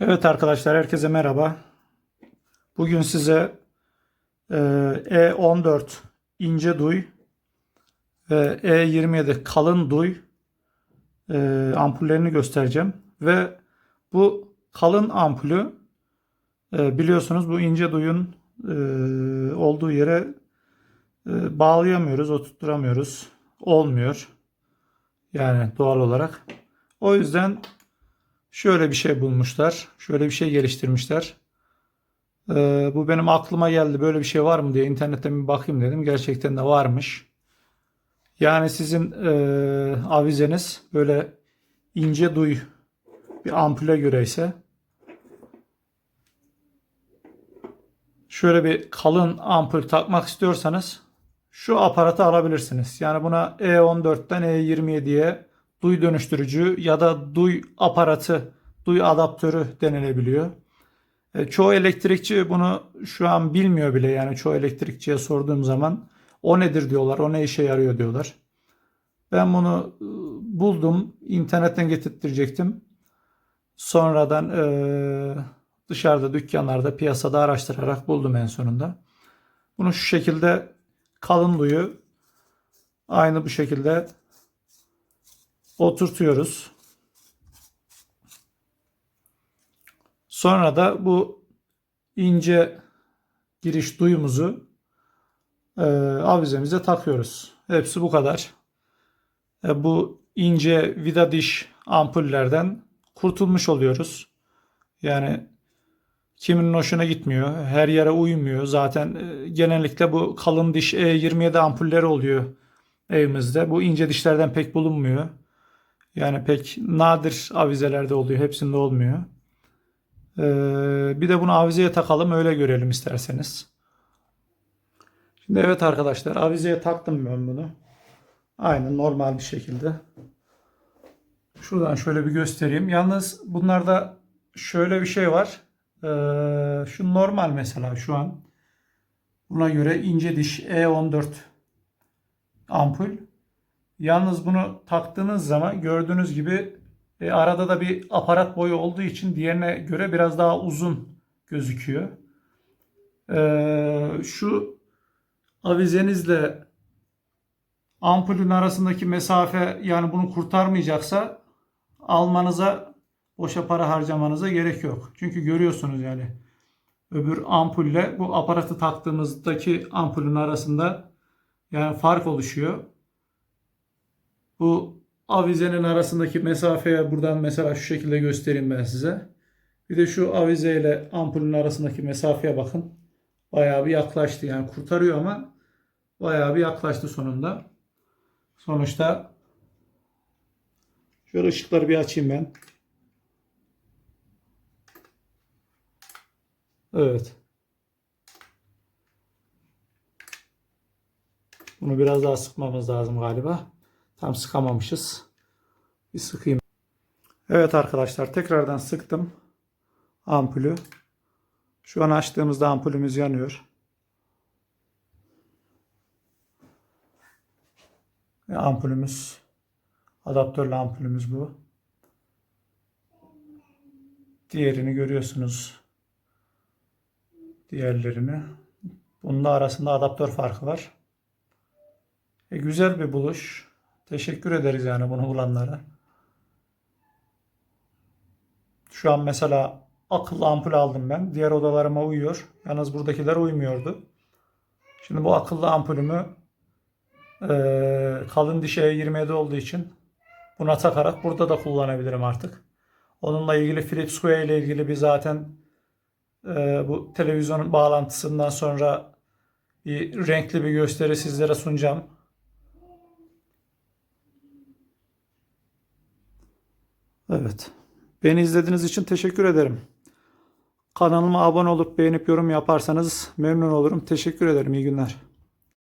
Evet arkadaşlar herkese merhaba. Bugün size e, E14 ince duy ve E27 kalın duy e, ampullerini göstereceğim. Ve bu kalın ampulü e, biliyorsunuz bu ince duyun olduğu yere bağlayamıyoruz, oturtturamıyoruz. Olmuyor. Yani doğal olarak. O yüzden Şöyle bir şey bulmuşlar. Şöyle bir şey geliştirmişler. Ee, bu benim aklıma geldi. Böyle bir şey var mı diye internetten bir bakayım dedim. Gerçekten de varmış. Yani sizin e, avizeniz böyle ince duy bir ampule göre ise şöyle bir kalın ampul takmak istiyorsanız şu aparatı alabilirsiniz. Yani buna E14'ten E27'ye duy dönüştürücü ya da duy aparatı, duy adaptörü denilebiliyor. E, çoğu elektrikçi bunu şu an bilmiyor bile yani çoğu elektrikçiye sorduğum zaman o nedir diyorlar, o ne işe yarıyor diyorlar. Ben bunu e, buldum, internetten getirttirecektim. Sonradan e, dışarıda dükkanlarda piyasada araştırarak buldum en sonunda. Bunu şu şekilde kalın duyu aynı bu şekilde oturtuyoruz. Sonra da bu ince giriş duyumuzu e, avizemize takıyoruz. Hepsi bu kadar. E, bu ince vida diş ampullerden kurtulmuş oluyoruz. Yani kiminin hoşuna gitmiyor. Her yere uymuyor. Zaten e, genellikle bu kalın diş E27 ampulleri oluyor evimizde. Bu ince dişlerden pek bulunmuyor. Yani pek nadir avizelerde oluyor. Hepsinde olmuyor. Ee, bir de bunu avizeye takalım öyle görelim isterseniz. Şimdi evet arkadaşlar avizeye taktım ben bunu. Aynı normal bir şekilde. Şuradan şöyle bir göstereyim. Yalnız bunlarda şöyle bir şey var. Ee, şu normal mesela şu an. Buna göre ince diş E14 ampul. Yalnız bunu taktığınız zaman gördüğünüz gibi e, arada da bir aparat boyu olduğu için diğerine göre biraz daha uzun gözüküyor. E, şu avizenizle ampulün arasındaki mesafe yani bunu kurtarmayacaksa almanıza boşa para harcamanıza gerek yok. Çünkü görüyorsunuz yani öbür ampulle bu aparatı taktığımızdaki ampulün arasında yani fark oluşuyor. Bu avizenin arasındaki mesafeye buradan mesela şu şekilde göstereyim ben size. Bir de şu avize ile ampulün arasındaki mesafeye bakın. Bayağı bir yaklaştı yani kurtarıyor ama bayağı bir yaklaştı sonunda. Sonuçta şöyle ışıkları bir açayım ben. Evet. Bunu biraz daha sıkmamız lazım galiba. Tam sıkamamışız. Bir sıkayım. Evet arkadaşlar tekrardan sıktım ampulü. Şu an açtığımızda ampulümüz yanıyor. Ve ampulümüz adaptörlü ampulümüz bu. Diğerini görüyorsunuz. Diğerlerini. Bunun da arasında adaptör farkı var. E, güzel bir buluş. Teşekkür ederiz yani bunu bulanlara. Şu an mesela akıllı ampul aldım ben. Diğer odalarıma uyuyor. Yalnız buradakiler uymuyordu. Şimdi bu akıllı ampulümü e, kalın dişe 27 olduğu için buna takarak burada da kullanabilirim artık. Onunla ilgili Philips Hue ile ilgili bir zaten e, bu televizyonun bağlantısından sonra bir renkli bir gösteri sizlere sunacağım. Evet. Beni izlediğiniz için teşekkür ederim. Kanalıma abone olup beğenip yorum yaparsanız memnun olurum. Teşekkür ederim. İyi günler.